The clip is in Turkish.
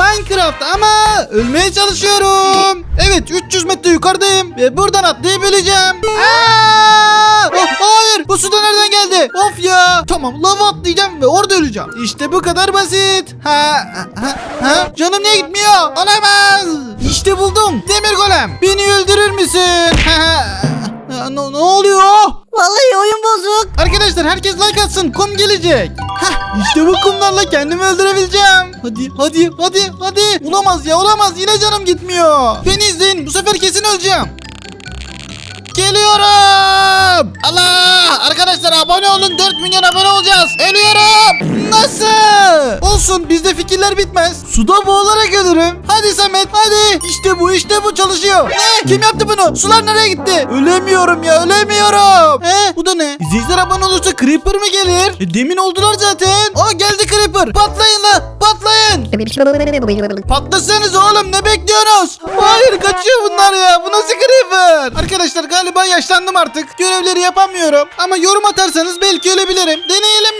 Minecraft ama ölmeye çalışıyorum. Evet 300 metre yukarıdayım ve buradan atlayıp öleceğim. Aa! Oh, hayır bu suda nereden geldi? Of ya. Tamam lava atlayacağım ve orada öleceğim. İşte bu kadar basit. Ha, ha, ha. Canım niye gitmiyor? Olamaz. İşte buldum. Demir golem. Beni öldürür müsün? Ne, ne oluyor? Vallahi oyun bozuk. Arkadaşlar herkes like atsın. Kum gelecek. Hah, işte bu kumlarla kendimi öldürebileceğim. Hadi hadi hadi hadi. Olamaz ya olamaz. Yine canım gitmiyor. Beni izleyin. Bu sefer kesin öleceğim. Geliyorum. Allah! Arkadaşlar abone olun. 4 milyon abone olacağız. Ölüyorum. Nasıl? Olsun bizde fikirler bitmez. Suda boğularak ölürüm. Hadi Samet hadi. İşte bu işte bu çalışıyor. Ne? Kim yaptı bunu? Sular nereye gitti? Ölemiyorum ya ölemiyorum. He? Bu da ne? İzleyiciler abone olursa Creeper mı gelir? E, demin oldular zaten. Aa geldi Creeper. Patlayın la. Patlayın. Patlasanız oğlum ne bekliyorsunuz? Hayır kaçıyor bunlar ya. Bu nasıl creeper? Arkadaşlar galiba yaşlandım artık. Görevleri yapamıyorum. Ama yorum atarsanız belki ölebilirim. Deneyelim mi?